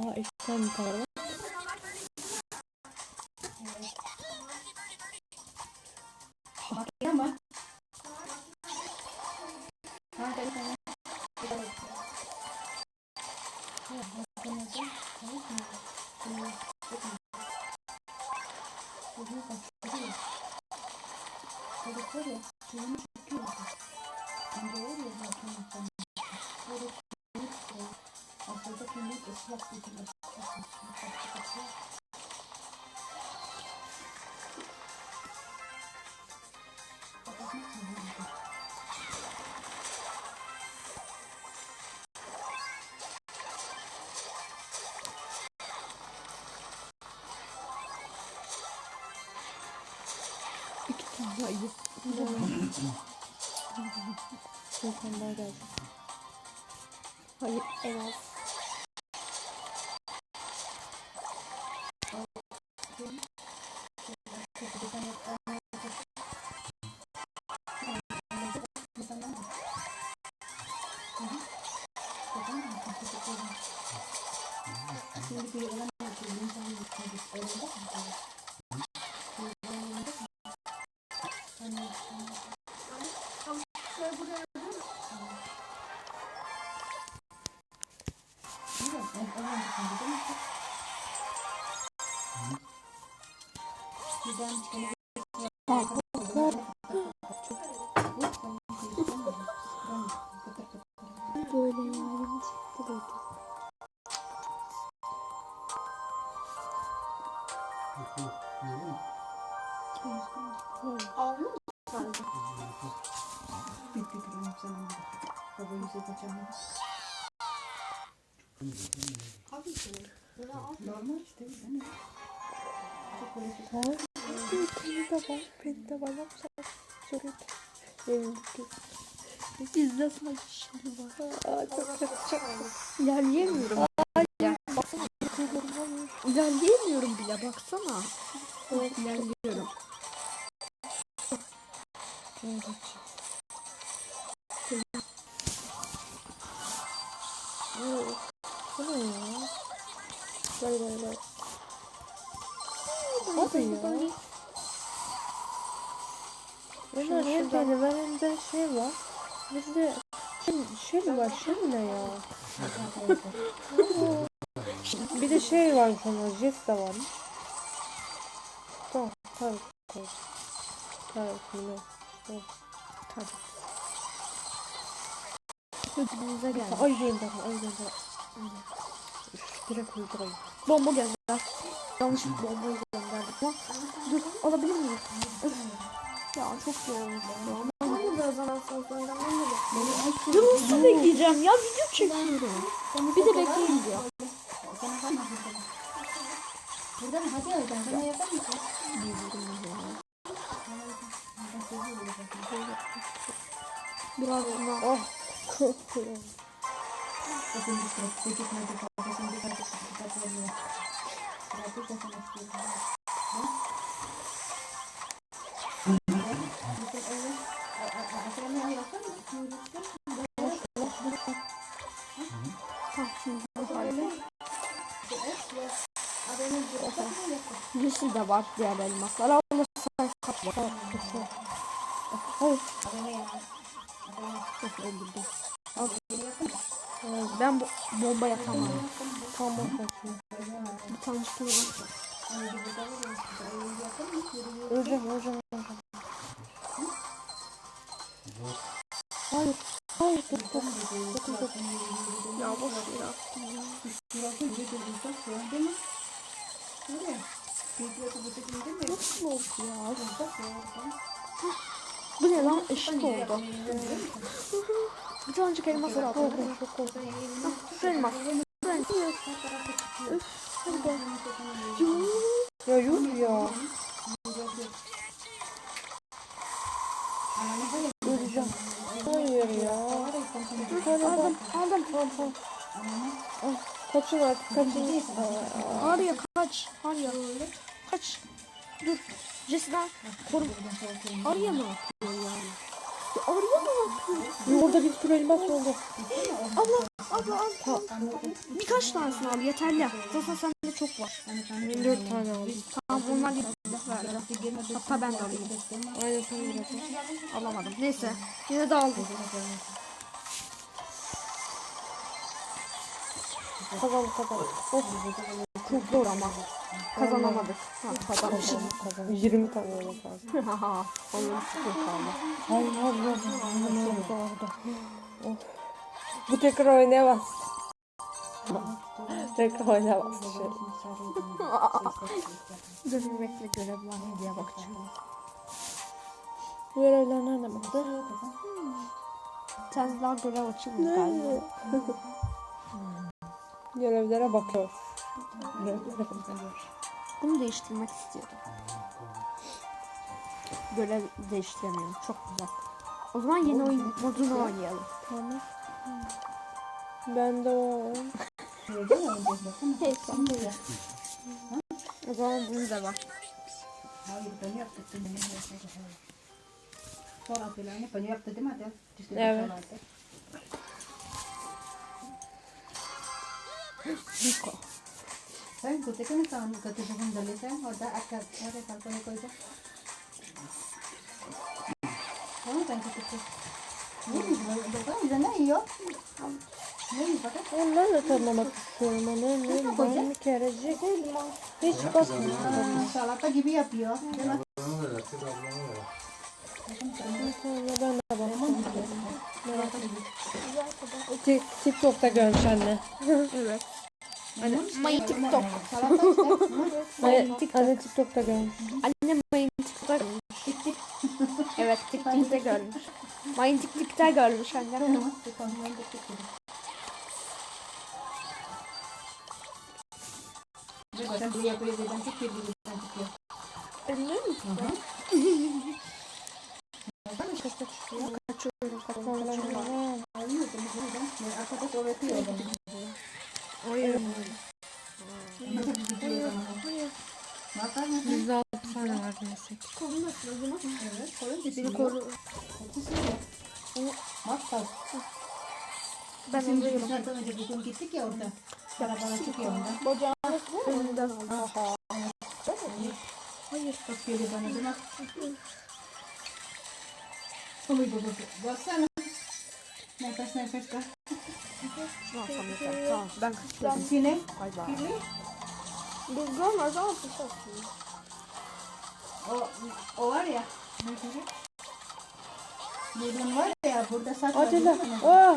Aa iki tane para Tane daha geldi. Hayır en az. Dan. Evet. Bu ne ya? Vay vay vay. Hadi ya. Ömer hem pehlivanında şey var. Bizde şey, şey mi var? Şey mi ne ya? bir de şey var sonra. Jest de var. Tamam. Tabii. Tabii. Tabii. Yine. Tabii. Ödümüze geldi. Ay gönder. Ay. Üf, direkt öldüreyim. Bomba geldi. Yanlış bir bombayı gönderdik ama dur alabilir miyim? Ya çok yorulmuş ya. Ama ben de o zaman sonra Dur nasıl bekleyeceğim ya video çekiyorum. Bir de bekleyin diyor. Sana kalma burada. Burada mı? Hadi oradan. Sana yapar mısın? Da sana istiyorum. Yeşil de var diğer elmaslar. Ama sen kaç var. Hayır. Of öldürdüm. Ben bu bomba yapamam. Tamam bakayım. Bir tane çıkıyor. Öleceğim öleceğim öleceğim. Hayır. Hayır. Dur dur. Dokun dokun. Ya boş yere attım ya. Nasıl oldu ya? Bu ne lan? Eşit oldu. Bir tanecik elmas var abi. Çok korktum. Şu elmas. Elmas. Üf. Hadi gel. Ya yuh ya. Öleceğim. Hayır ya. Aldım. Aldım. Tamam. Ah, Kaçın artık kaçın. Arya kaç. Arya. Kaç. Dur. Jesse'den koru. Arya ne ne yapıyor? Orada bir sürü elmas oldu. Allah. Abi al. al. Birkaç tanesini al yeterli. Zaten sende çok var. Ben dört tane aldım. Tamam onlar. Ver. Hatta ben de alayım. Aynen sen al. Alamadım. Neyse. Yine de aldım. Kazan kazan. Of. Çok zor ama. Kazanamadık. Ha, kazanmışız. Kazan. 20 tane öyle kaldı. Haha. Onun çok kaldı. Allah Allah. Çok zordu. Of. Bu tekrar oynayamaz. tekrar oynayamaz. Şöyle. Dur bekle görev var mı diye bakacağım. Bu görevler nerede baktı? Sen daha görev açılmıyor galiba. Görevlere bakıyoruz. Görevlere bakıyoruz. Bunu değiştirmek istiyorum. Görev değiştiremiyorum. Çok güzel. O zaman yeni oyun modunu oynayalım. Tamam. Ben de o. Neyse. O zaman bunu da var. Evet. Niko. Orada akad orada kalkana koyda. Tamam ben kutekini. Ne bu? Bakalım bize ne yiyor? Ne yiyor bakın? Ben de tanımak istiyorum onu. Ne? Bir kerecik. Hiç bakmıyorum. Aa, Salata gibi yapıyor. Ben de TikTok'ta görmüş anne. Evet. Hani Mayın TikTok. Salata işte. Anne, anne TikTok'ta görmüş. Annem Mayın TikTok'ta görmüş. Evet TikTok'ta görmüş. Mayın TikTok'ta görmüş annem. Yapıyor işte çıkıyor. Kaçıyorum kaçıyorum. Arkadaş öğretiyor bana. Oyun. Nasıl gidiyor bana? Bakalım. Bizde altı tane var neyse. Nasıl o zaman? Evet, koyun Beni dişini. koru. Bak bak. Ben alıyorum. biz zaten önce bugün gittik ya orada. Beraber çıkıyor ondan. Bacağını önünden aldım. Hayır. Bak geliyor bana mi? Oy babası. Baksana. Nefes nefes kal. Alsam yeter. Tamam ben kaçıyorum. Sine. Bay bay. Kirli. Biz görmez ama fırsat. O, o var ya. Ne dedi? Var ya burada var. Lan. biliyor musun? Oh.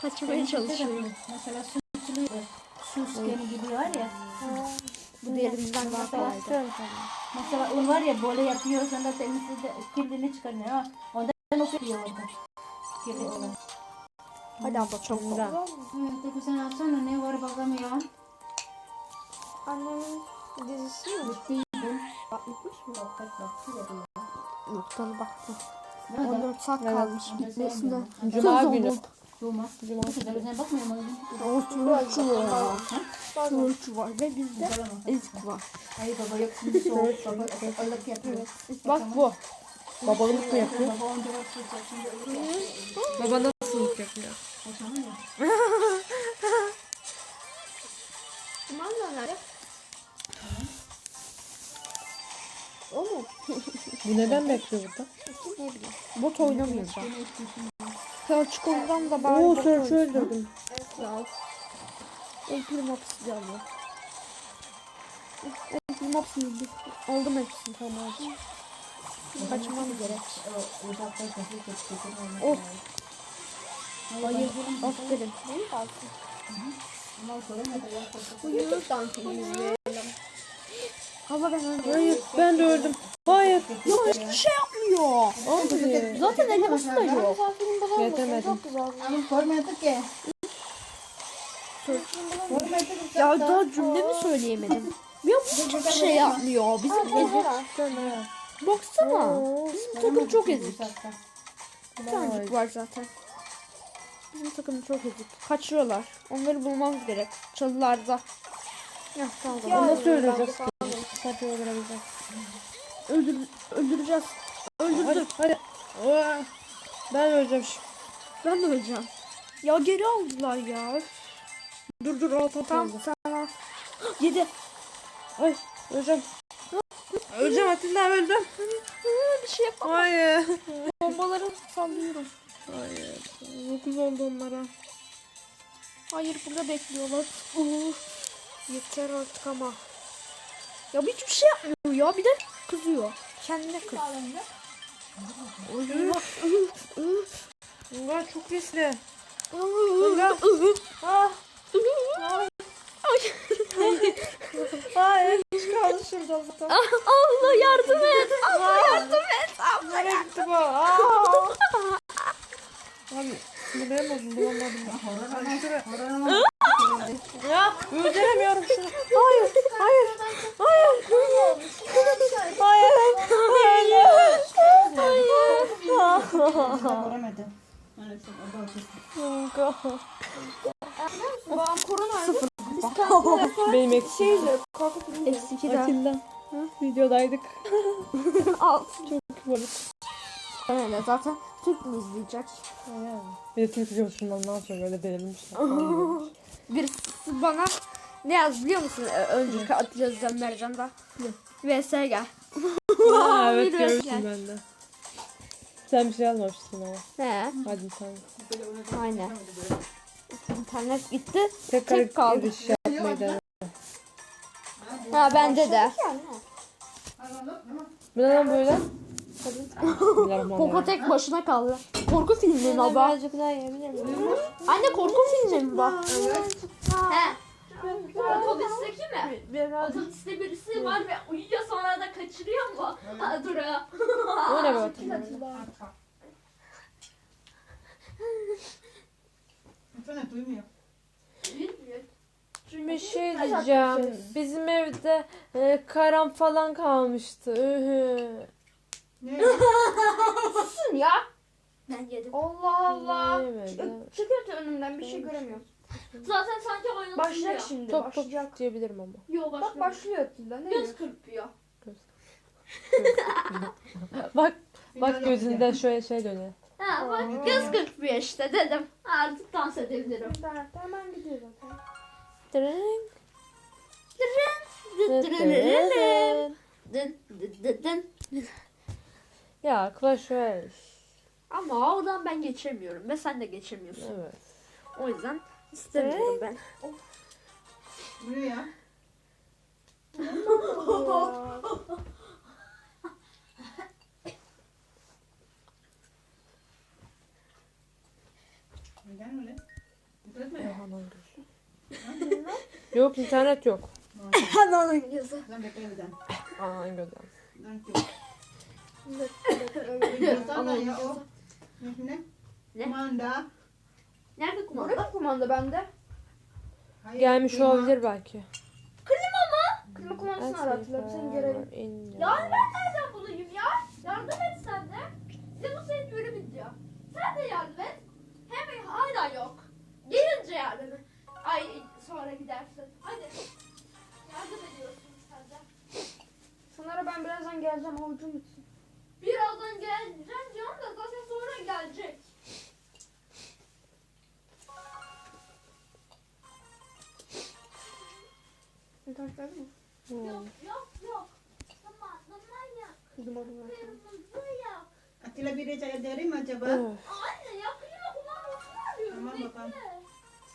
Kaçmaya çalışıyorum. Mesela su sulu su skeni gibi var ya. Bu diğerimizden daha kolaydı. Mesela un var ya böyle yapıyor sonra temizliği kirliliğini çıkarıyor. Ondan o yapıyor orada. Kirli. Hadi abla çok kolay. Evet, peki sen alsana ne var bakamıyorum. Annemin dizisi mi? Bittiydim. Bakmış mı? Bak bak bak. Noktalı baktım. Nerede? 14 saat kalmış bitmesine. Cuma günü. Cuma. Cuma. Sen bakmıyor musun? O turşu var. Turşu var ve bizde ezik var. Hayır baba yok şimdi soğuk. Baba ılık yapıyor. Bak bu. Babalık mı yapıyor? Baba ılık yapıyor. Kumanda nerede? O mu? Bu neden bekliyor burada? Ne bileyim. Bot oynamayacağım. Selçuk ondan da bari Oo bot Search'ı oynasın. öldürdüm. Ya. El Primo istiyorum ya. El Primo sildi. Aldım hepsini tamam. Kaçmam gerek. O uzakta kapıyı tuttu. Of. Hayır. Aferin. Ama. YouTube'dan film izleyelim. Abla ben öldüm. Hayır ben de öldüm. Hayır. Yok hiçbir şey yapmıyor. Olmuyor. Zaten elması da yok. Yetemedim. Ama görmedik ki. Ya daha cümlemi söyleyemedim. Ya hiçbir şey yapmıyor. Bizim ezik. Baksana. Bizim takım çok ezik. Bir tanecik var zaten. Bizim takım çok ezik. Kaçıyorlar. Onları bulmamız gerek. Çalılarda. Ya tamam. Bunu nasıl öldüreceğiz? Sadece öldürebileceğiz. Öldür, öldüreceğiz. Hadi Öldürdük. hadi. Aa, Ben öleceğim şimdi. Ben de öleceğim. Ya geri aldılar ya. Dur dur al tamam. Tamam Tamam. Yedi. Ay öleceğim. öleceğim Atilla öldüm. Bir şey yapamam. Hayır. Bombaları sallıyorum. Hayır. Dokuz oldu onlara. Hayır burada bekliyorlar. Uf. Yeter artık ama. Ya bir hiçbir şey yapmıyor ya. Bir de kızıyor. Kendine kız. Bunlar çok riskli. Allah. Ah. Hayır. Hiç kaldı şurada zaten. Allah yardım et. Allah yardım et. Allah Nereye gitti Ya öldüremiyorum şunu. Hayır. Hayır. Hayır. Hayır. Maalesef da ötesi. Babam korona. Benim eksi. Eksi. Ha, videodaydık. Alt. Çok balık. Öyle zaten İzleyecek? Bir de Türk ne yapacak öyle delirmişler. Birisi bana ne yaz biliyor musun? Atilla Özlem Mercan'da. VS gel. Ha, evet Bir görmüştüm gel. ben de. Sen bir şey yazmamışsın ama. He. Hadi sen. Aynen. İnternet gitti. Tekrar Tek kaldı. giriş yapmayı dene. Ha bende de. Bu ne lan böyle? Bismillahirrahmanirrahim. Popo tek başına kaldı. Korku filmi mi baba? Birazcık daha yiyebilir miyim? Anne korku filmi mi bak? He. Otobüsteki mi? Biraz. Otobüste birisi var ve uyuyor sonra da kaçırıyor mu? Ha, dur ha. O ne be Atilla? Lütfen duymuyor. Bilmiyor. Bir şey diyeceğim. Bizim evde e, karam falan kalmıştı. Ühü. Ne? ya. Ben yedim. Allah Allah. Yemedim. Çıkart önümden bir şey göremiyorum. Zaten sanki oynatılıyor. Başlayacak şimdi. Top top başlayacak. diyebilirim ama. Yo Bak başlıyor. başlıyor Atilla. Ne Göz kırpıyor. Bak bak gözünde şöyle şey dönüyor. Ha bak göz kırpıyor işte dedim. Artık dans edebilirim. İnternet hemen gidiyor zaten. Dın dın dın dın. Dın dın dın dın. Ya Clash Royale. Ama oradan ben geçemiyorum ve sen de geçemiyorsun. Evet. O yüzden istemiyorum ben. Buraya ya. Neden öyle? Dikkat mi? Gözü. Yok internet yok. Ananın gözü. Sen bekle evden. Aman gözü. Ben kim? Ya o. Ne? Ne? Kumanda. Nerede kumanda? Burada kumanda bende. Hayır, Gelmiş klima. olabilir belki. Klima kumandasını ara Atilla. Seni görelim. Ya ben nereden bulayım ya? Yardım et sen de. Ya bu senin bölüm video. Sen de yardım et. Hem hala yok. Gelince yardım et. Ay sonra gidersin. Hadi. Yardım ediyorsun sen de. Sana ben birazdan geleceğim avucum bitsin. Birazdan geleceğim diyorum da zaten sonra gelecek. Geldi mi? Yok yok yok. Tamam tamam ya. Kırmızı ya. Atilla bir reçel ederim acaba? Öf, Anne ya klima kumandasını arıyorum. Tamam bakalım.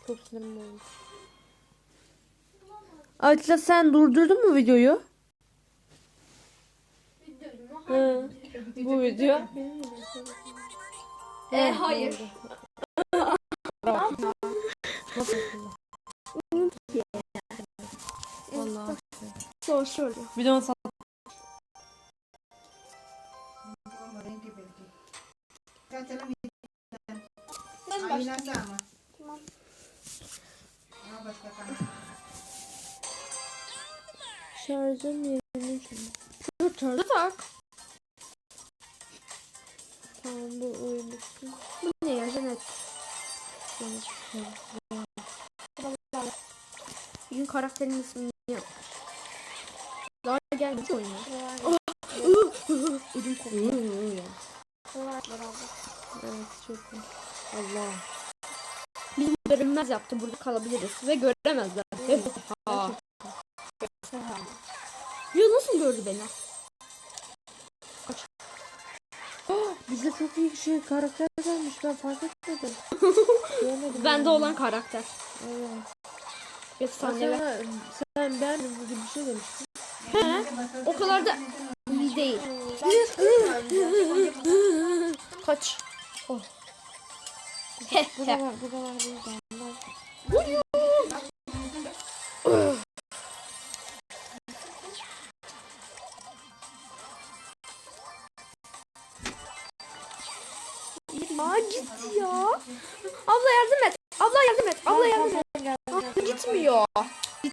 Çok sinirim oldu. Atilla sen durdurdun mu videoyu? Hı. Bu video. E, hayır. Vallahi. Soğuk şöyle. Sat. Tamam. Ama başka kan. Şarjım yerine Dur şöyle tak. Tamam bu uyumuşsun. Bu ne ya Cennet? Bugün karakterin ismini yap. Daha gelmedi oyuna. Ödüm kopuyor. Evet çok iyi. Allah. görünmez yaptı. Burada kalabiliriz ve göremezler. Ha. Ya nasıl gördü beni? Şey karakter gelmiş ben fark etmedim. Bende olan karakter. Evet. Sana, sen ben gibi bir şey demiştin. He, o kadar da iyi değil. Kaç. Oh. He, Bu he. da var, bu da var, bu da var. うん。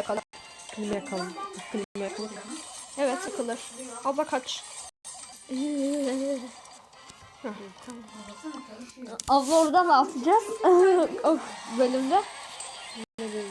Yakala. Klima yakalım. Klima yakalım. Evet sıkılır. Abla kaç. Abla orada ne yapacağız? o bölümde. Yani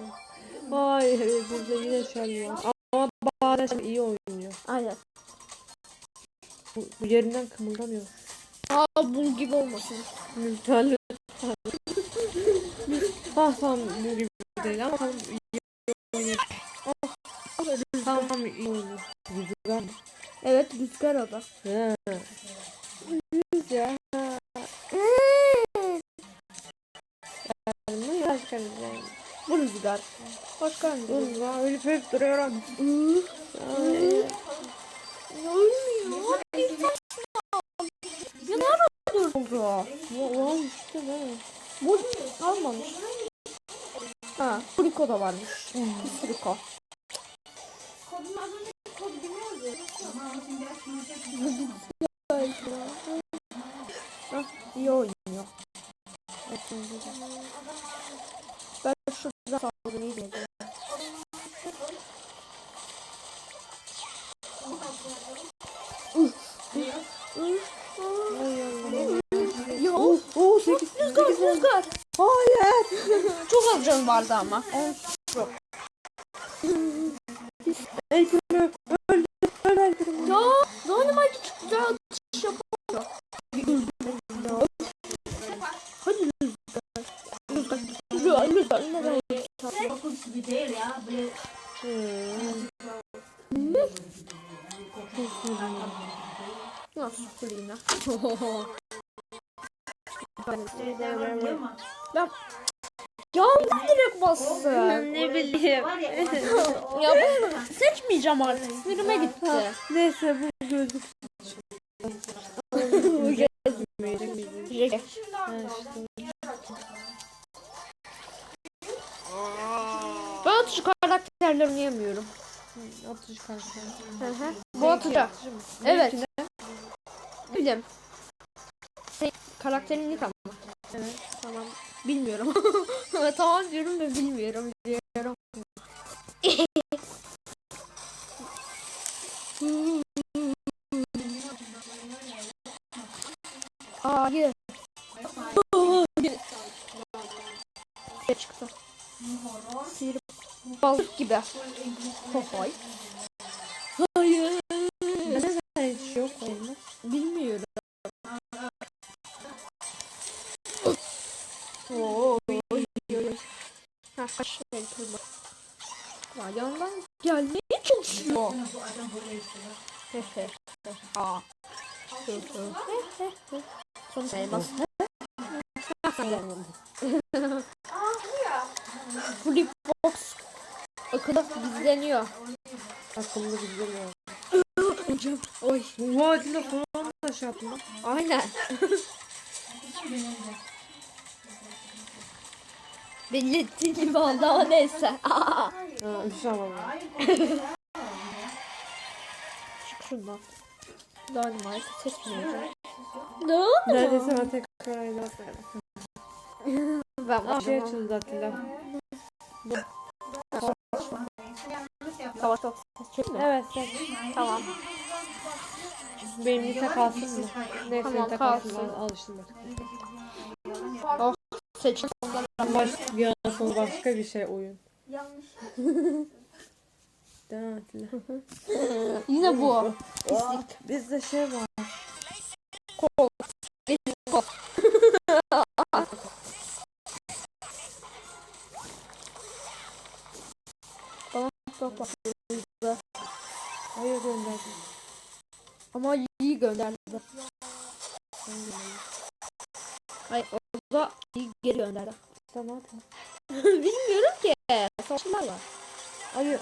Çok güzel. Hayır, burada yine şen var. Ama bazen Şen iyi oynuyor. Aynen. Bu, bu yerinden kımıldamıyor. Aa bul gibi olmasın. Lütfen lütfen. ah tamam bu gibi değil ama tamam iyi oynuyor. Tamam tamam iyi oynuyor. Rüzgar mı? Evet rüzgar o da. He. Rüzgar. Başka rüzgar? Bu rüzgar. Başka hangi rüzgar? Ölüp ölüp duruyorum. Ay. Ölmüyor. Ya nerede durdu? Ya ulan işte ne? Bu almamış. Ha, Friko da varmış. Ya. Hah, iyi oynuyor. Ben şurada saldırı iyi dedim. Ya Oo 8 rüzgar rüzgar. Hayır. Çok az canı vardı ama. El Ben atıcı karakterleri oynayamıyorum. Hı hı. Bu atıcı. Evet. Bildim. Senin karakterin ilk ama. Evet tamam. Bilmiyorum. tamam diyorum ve bilmiyorum diyorum. Balık gibi. Hohoy. Hayır. Neden hiç yok oyunda? Bilmiyorum. Oo. Ha kaç el kırma. Ya yandan gelmeye çalışıyor. Hehe. He. Sonuç elmas. Flip akıllı gizleniyor. Akıllı. Hocam. Oy. Bu vadide falan da şey yaptın lan. Aynen. Belli ettiğin gibi oldu ama neyse. Ha, bir şey yapamam. Çık şundan. Dynamite seçmeyeceğim. Ne oldu? Neredeyse ben tekrar ayda Ben Bir şey açıldı Atilla. Savaş çok mi? Evet. Tamam. Benim lise kalsın mı? Neyse Tamam, lise kalsın. kalsın. Alıştım artık. Seç. Baş, bir an sonra başka bir şey oyun. Yanlış. Yine bu. Bizde şey var. Baba. Hayır gönderdim. Ama iyi gönderdi. Hayır o da iyi geri gönderdi. Ne yapıyorsun? Bilmiyorum ki. Savaşlar var. Hayır.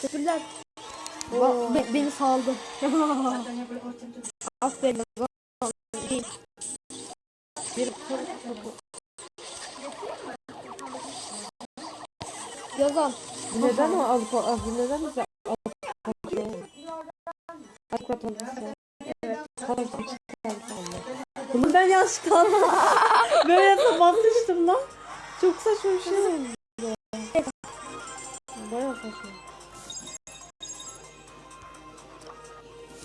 Teşekkürler. Be- beni saldı. Aferin. Yazan. Neden o Avrupa? ah, Neden bize Avrupa? Avrupa Evet. Bunu ben yanlışlıkla aldım. Böyle yapıp atmıştım lan. Çok saçma bir şey. Bayağı saçma.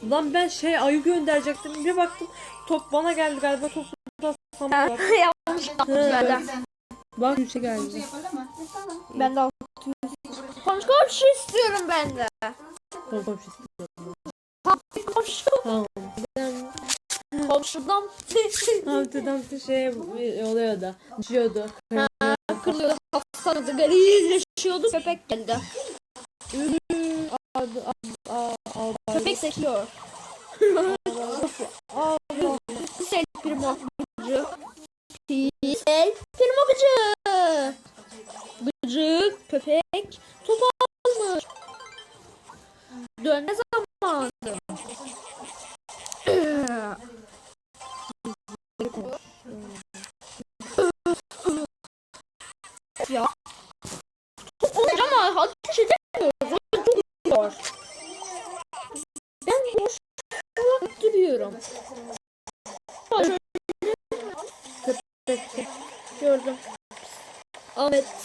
Lan ben şey ayı gönderecektim. Bir baktım top bana geldi galiba top da sana. Yanlış yaptım. Bak bir şey geldi. Ben de 600. Komşu komşu istiyorum ben de. Top komşusu. Komşu. Tamam. Ben Komşudan Hamtıdan şey oluyor da. Düşüyordu. kırılıyordu. Hastanede garipleşiyordu. Köpek geldi. Köpek sekiyor. Pisel primo gıcı. Pisel primo gıcı. Gıcık köpek topu almış. Dönme zamanı. ya. Top olmuş ama ateş edemiyoruz. Çok. Ben boş duruyorum. Peki. gördüm. Ahmet.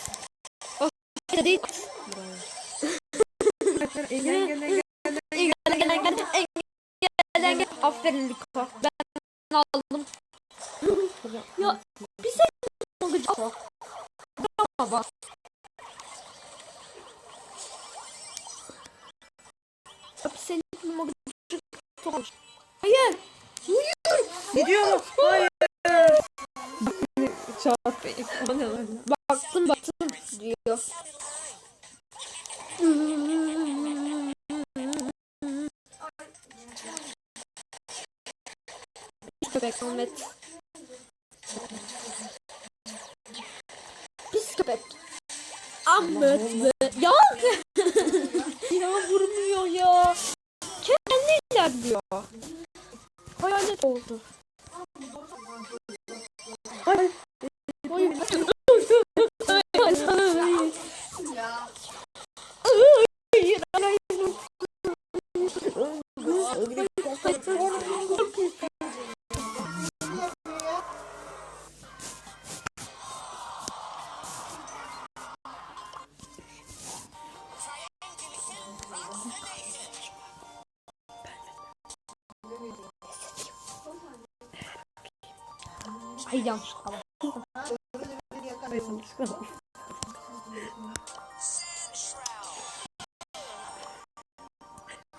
Ahmet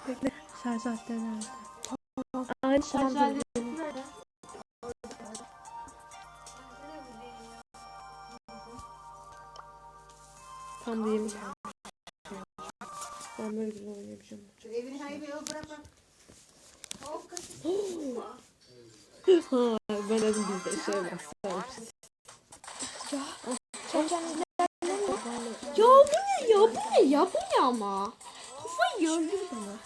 Bekle. Şarj nerede? Aynı şarj aleti. Tam da yemiş. Ben böyle güzel oynayamayacağım. Evini hayır yol bırakma. Ha, ben dedim bizde şey var. Ya bu ne ya? bu ne ya bu ne ama? Kafayı öldür beni.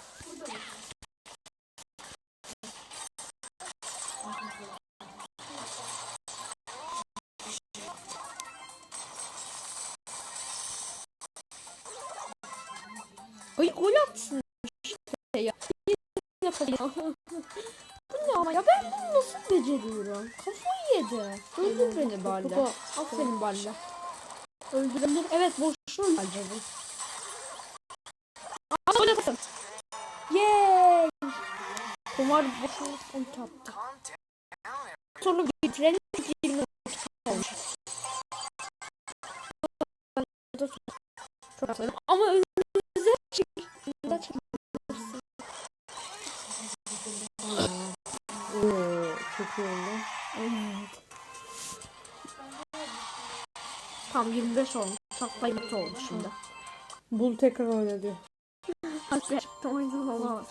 Yapayım. bu ne ama ya ben bunu nasıl beceriyorum? Kafayı yedi. Öldür beni Balle. Aferin Balle. Öldür öldür. Evet boşluğum harcadım. Ama gol atasın. Yeee. Kumar boşluğu son attı. Sonra bitirelim. 20 olmuş. Çok atarım. Ama önümüze çık. Oldu. Evet. Tam 25 olmuş. Saklayı mutlu oldu şimdi. Bul tekrar oyna diyor. Hadi gerçekten oyundan